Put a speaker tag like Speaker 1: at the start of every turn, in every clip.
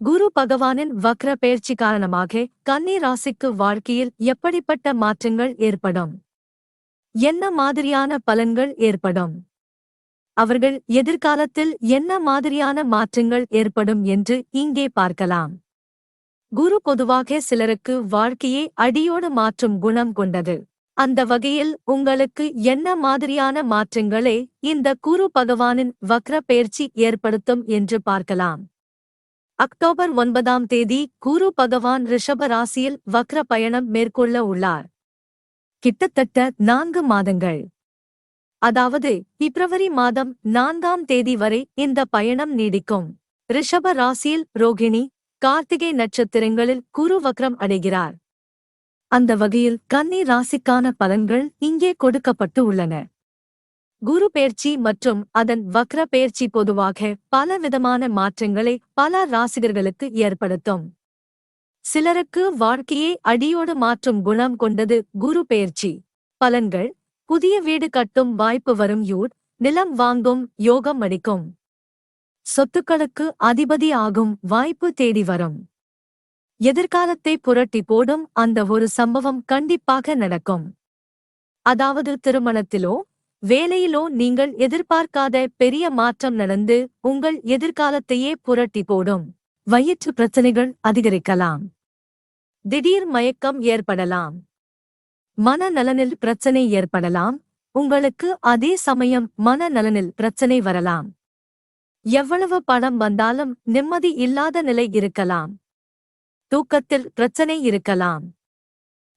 Speaker 1: குரு பகவானின் வக்ர பயிற்சி காரணமாக கன்னி ராசிக்கு வாழ்க்கையில் எப்படிப்பட்ட மாற்றங்கள் ஏற்படும்? என்ன மாதிரியான பலன்கள் ஏற்படும்? அவர்கள் எதிர்காலத்தில் என்ன மாதிரியான மாற்றங்கள் ஏற்படும் என்று இங்கே பார்க்கலாம். குரு பொதுவாக சிலருக்கு வாழ்க்கையை அடியோடு மாற்றும் குணம் கொண்டது. அந்த வகையில் உங்களுக்கு என்ன மாதிரியான மாற்றங்களை இந்த குரு பகவானின் வக்ர பெயர்ச்சி ஏற்படுத்தும் என்று பார்க்கலாம். அக்டோபர் ஒன்பதாம் தேதி குரு பகவான் ரிஷப ராசியில் வக்ர பயணம் மேற்கொள்ள உள்ளார். கிட்டத்தட்ட நான்கு மாதங்கள். அதாவது பிப்ரவரி மாதம் நான்காம் தேதி வரை இந்த பயணம் நீடிக்கும். ரிஷப ராசியில் ரோகிணி கார்த்திகை நட்சத்திரங்களில் குரு வக்ரம் அடைகிறார். அந்த வகையில் கன்னி ராசிக்கான பலன்கள் இங்கே கொடுக்கப்பட்டு உள்ளன. குரு பெயர்ச்சி மற்றும் அதன் வக்ர பெயர்ச்சி பொதுவாக பல விதமான மாற்றங்களை பல ராசிகர்களுக்கு ஏற்படுத்தும். சிலருக்கு வாழ்க்கையை அடியோடு மாற்றும் குணம் கொண்டது குரு பயிற்சி பலன்கள் புதிய வீடு கட்டும் வாய்ப்பு வரும் யூட் நிலம் வாங்கும் யோகம் அடிக்கும் சொத்துக்களுக்கு அதிபதி ஆகும் வாய்ப்பு தேடி வரும். எதிர்காலத்தை புரட்டி போடும் அந்த ஒரு சம்பவம் கண்டிப்பாக நடக்கும். அதாவது திருமணத்திலோ வேலையிலோ நீங்கள் எதிர்பார்க்காத பெரிய மாற்றம் நடந்து உங்கள் எதிர்காலத்தையே புரட்டி போடும். வயிற்று பிரச்சனைகள் அதிகரிக்கலாம். திடீர் மயக்கம் ஏற்படலாம். மனநலனில் பிரச்சனை ஏற்படலாம். உங்களுக்கு அதே சமயம் மனநலனில் பிரச்சனை வரலாம். எவ்வளவு பணம் வந்தாலும் நிம்மதி இல்லாத நிலை இருக்கலாம். தூக்கத்தில் பிரச்சனை இருக்கலாம்.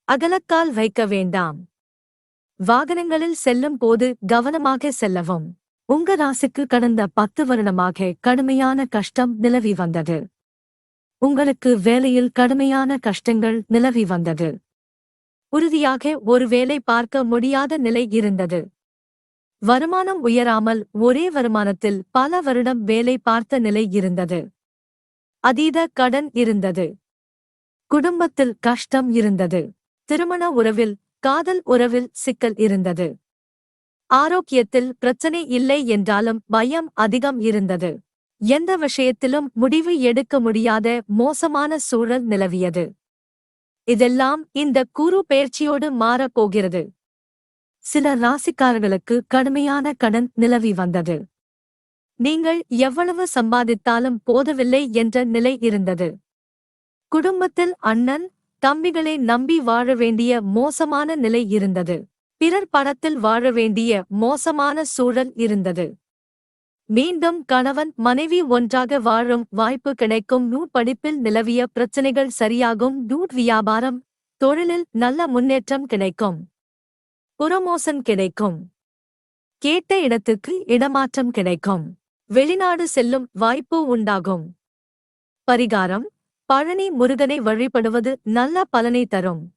Speaker 1: அகலக்கால் வைக்க வேண்டாம். வாகனங்களில் செல்லும் போது கவனமாக செல்லவும். உங்க ராசிக்கு கடந்த பத்து வருடமாக கடுமையான கஷ்டம் நிலவி வந்தது. உங்களுக்கு வேலையில் கடுமையான கஷ்டங்கள் நிலவி வந்தது. உறுதியாக ஒரு வேலை பார்க்க முடியாத நிலை இருந்தது. வருமானம் உயராமல் ஒரே வருமானத்தில் பல வருடம் வேலை பார்த்த நிலை இருந்தது. அதீத கடன் இருந்தது. குடும்பத்தில் கஷ்டம் இருந்தது. திருமண உறவில் காதல் உறவில் சிக்கல் இருந்தது. ஆரோக்கியத்தில் பிரச்சனை இல்லை என்றாலும் பயம் அதிகம் இருந்தது. எந்த விஷயத்திலும் முடிவு எடுக்க முடியாத மோசமான சூழல் நிலவியது. இதெல்லாம் இந்த குரு பயிற்சியோடு மாறப் போகிறது. சில ராசிக்காரர்களுக்கு கடுமையான கடன் நிலவி வந்தது. நீங்கள் எவ்வளவு சம்பாதித்தாலும் போதவில்லை என்ற நிலை இருந்தது. குடும்பத்தில் அண்ணன் தம்பிகளை நம்பி வாழ வேண்டிய மோசமான நிலை இருந்தது. பிறர் பணத்தில் வாழ வேண்டிய மோசமான சூழல் இருந்தது. மீண்டும் கணவன் மனைவி ஒன்றாக வாழும் வாய்ப்பு கிடைக்கும். நூ படிப்பில் நிலவிய பிரச்சனைகள் சரியாகும். நூட் வியாபாரம் தொழிலில் நல்ல முன்னேற்றம் கிடைக்கும். புறமோசன் கிடைக்கும். கேட்ட இடத்துக்கு இடமாற்றம் கிடைக்கும். வெளிநாடு செல்லும் வாய்ப்பு உண்டாகும். பரிகாரம் பழனி முருகனை வழிபடுவது நல்ல பலனை தரும்.